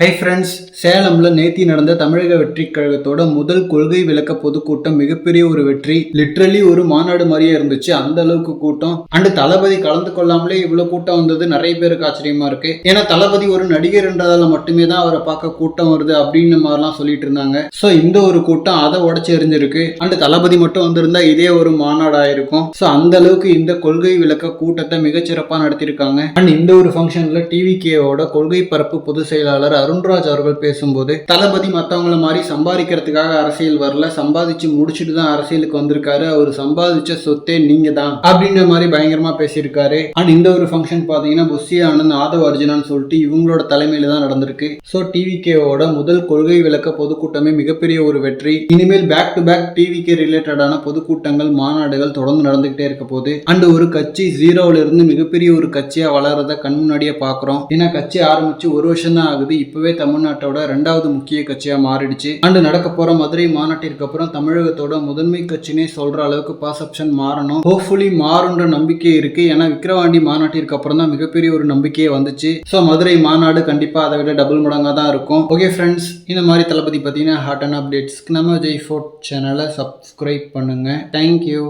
Hi friends சேலம்ல நேத்தி நடந்த தமிழக வெற்றி கழகத்தோட முதல் கொள்கை விளக்க பொதுக்கூட்டம் மிகப்பெரிய ஒரு வெற்றி. லிட்ரலி ஒரு மாநாடு மாதிரியே இருந்துச்சு. அந்த அளவுக்கு கூட்டம். அண்ட் தளபதி கலந்து கொள்ளாமலே இவ்வளவு கூட்டம் வந்தது. நிறைய பேருக்கு ஆச்சரியமா இருக்கு. ஏன்னா தளபதி ஒரு நடிகர்ன்றதால மட்டுமே தான் அவரை பார்க்க கூட்டம் வருது அப்படின்னு மாதிரிலாம் சொல்லிட்டு இருந்தாங்க. ஸோ இந்த ஒரு கூட்டம் அதை உடச்சி எறிஞ்சிருக்கு. அண்ட் தளபதி மட்டும் வந்திருந்தா இதே ஒரு மாநாடாயிருக்கும். ஸோ அந்த அளவுக்கு இந்த கொள்கை விளக்க கூட்டத்தை மிகச்சிறப்பாக நடத்தியிருக்காங்க. அண்ட் இந்த ஒரு ஃபங்க்ஷன்ல டிவிகேவோட கொள்கை பரப்பு பொதுச் செயலாளர் அருண்ராஜ் அவர்கள் பேசும்போது தளபதி மற்றவங்கள மாதிரி சம்பாதிக்கிறதுக்காக அரசியல் வரல சம்பாதிச்சு முடிச்சுட்டு தான் அரசியலுக்கு வந்திருக்காரு அவர் சம்பாதிச்ச சொத்தே நீங்க தான் அப்படின்ற மாதிரி பயங்கரமா பேசியிருக்காரு. அண்ட் இந்த ஒரு ஃபங்க்ஷன் பாத்தீங்கன்னா புஷி ஆனந்த் ஆதவ் அர்ஜுனான்னு சொல்லிட்டு இவங்களோட தலைமையில தான் நடந்திருக்கு. ஸோ டிவிகேவோட முதல் கொள்கை விளக்க பொதுக்கூட்டமே மிகப்பெரிய ஒரு வெற்றி. இனிமேல் பேக் டு பேக் டிவிகே ரிலேட்டடான பொதுக்கூட்டங்கள் மாநாடுகள் தொடர்ந்து நடந்துகிட்டே இருக்க போது அண்ட் ஒரு கட்சி ஜீரோல இருந்து மிகப்பெரிய ஒரு கட்சியா வளர்றத கண் முன்னாடியே பாக்குறோம். ஏன்னா கட்சி ஆரம்பிச்சு ஒரு வருஷம் தான் ஆகுது இப்பவே தமிழ்நாட்டோட ரெண்டாவது முக்கிய கட்சியா மாறிடுச்சு. ஆண்டு நடக்க போற மதுரை மாநாட்டிற்கு அப்புறம் தமிழகத்தோட முதன்மை கட்சினே சொல்ற அளவுக்கு பர்செப்ஷன் மாறணும். ஹோப்ஃபுல்லி மாறுன்ற நம்பிக்கை இருக்கு. ஏன்னா விக்கிரவாண்டி மாநாட்டிற்கு அப்புறம் தான் மிகப்பெரிய ஒரு நம்பிக்கையே வந்துச்சு. ஸோ மதுரை மாநாடு கண்டிப்பா அதை விட டபுள் மடங்கா தான் இருக்கும். ஓகே ஃப்ரெண்ட்ஸ் இந்த மாதிரி தளபதி பார்த்தீங்கன்னா ஹாட் அண்ட் அப்டேட்ஸ்க்கு நம்ம ஜெய் ஃபோர்ட் சேனலை சப்ஸ்கிரைப் பண்ணுங்க. Thank you